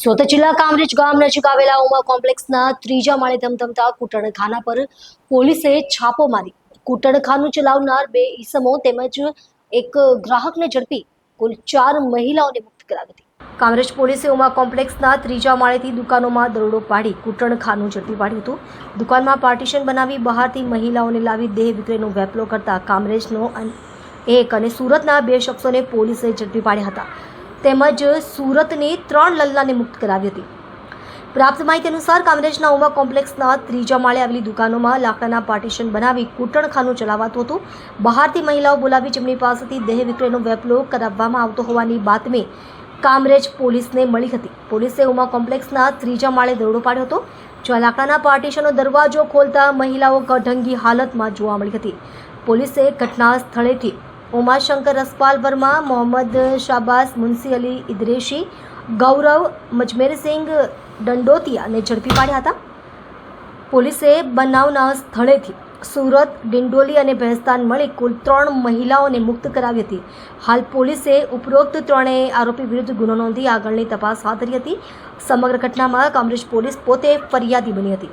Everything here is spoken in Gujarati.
સુરત જિલ્લા કામરેજ ગામ નજીક આવેલા ઉમા કોમ્પ્લેક્સના ત્રીજા માળે ધમધમતા કૂટણખાના પર પોલીસે છાપો મારી કૂટણખાનું ચલાવનાર બે ઈસમો તેમજ એક ગ્રાહકને ઝડપી કુલ ચાર મહિલાઓને મુક્ત કરાવી હતી. કામરેજ પોલીસે ઉમા કોમ્પ્લેક્સના ત્રીજા માળેથી દુકાનોમાં દરોડો પાડી કૂટણખાનું ઝડપી પાડ્યું હતું. દુકાનમાં પાર્ટીશન બનાવી બહારથી મહિલાઓને લાવી દેહ વિક્રયનો વેપલો કરતા કામરેજનો એક અને સુરતના બે શખ્સોને પોલીસે ઝડપી પાડ્યા હતા. તેમજ સુરતની ત્રણ લલ્લાને મુક્ત કરાવી હતી. પ્રાપ્ત માહિતી અનુસાર કામરેજના ઉમા કોમ્પ્લેક્સના ત્રીજા માળે આવેલી દુકાનોમાં લાકડાના પાર્ટીશન બનાવી કૂટણખાનું ચલાવાતું હતું. બહારથી મહિલાઓ બોલાવી જેમની પાસેથી દેહ વિક્રયનો વેપલો કરાવવામાં આવતો હોવાની બાતમી કામરેજ પોલીસને મળી હતી. પોલીસે ઉમા કોમ્પ્લેક્સના ત્રીજા માળે દરોડો પાડ્યો હતો, જ્યાં લાકડાના પાર્ટીશનનો દરવાજો ખોલતા મહિલાઓ કઢંગી હાલતમાં જોવા મળી હતી. પોલીસે ઘટના સ્થળેથી ઉમાશંકર રસપાલ વર્મા, મોહમ્મદ શાબાસ મુન્સી અલી ઇદ્રેશી, ગૌરવ મજમેરસિંહ દંડોતિયાને ઝડપી પાડ્યા હતા. પોલીસે બનાવના સ્થળેથી સુરત, ડિંડોલી અને ભેસ્તાન મળી કુલ ત્રણ મહિલાઓને મુક્ત કરાવી હતી. હાલ પોલીસે ઉપરોક્ત ત્રણેય આરોપી વિરુદ્ધ ગુનો નોંધી આગળની તપાસ હાથ ધરી હતી. સમગ્ર ઘટનામાં કામરેજ પોલીસ પોતે ફરિયાદી બની હતી.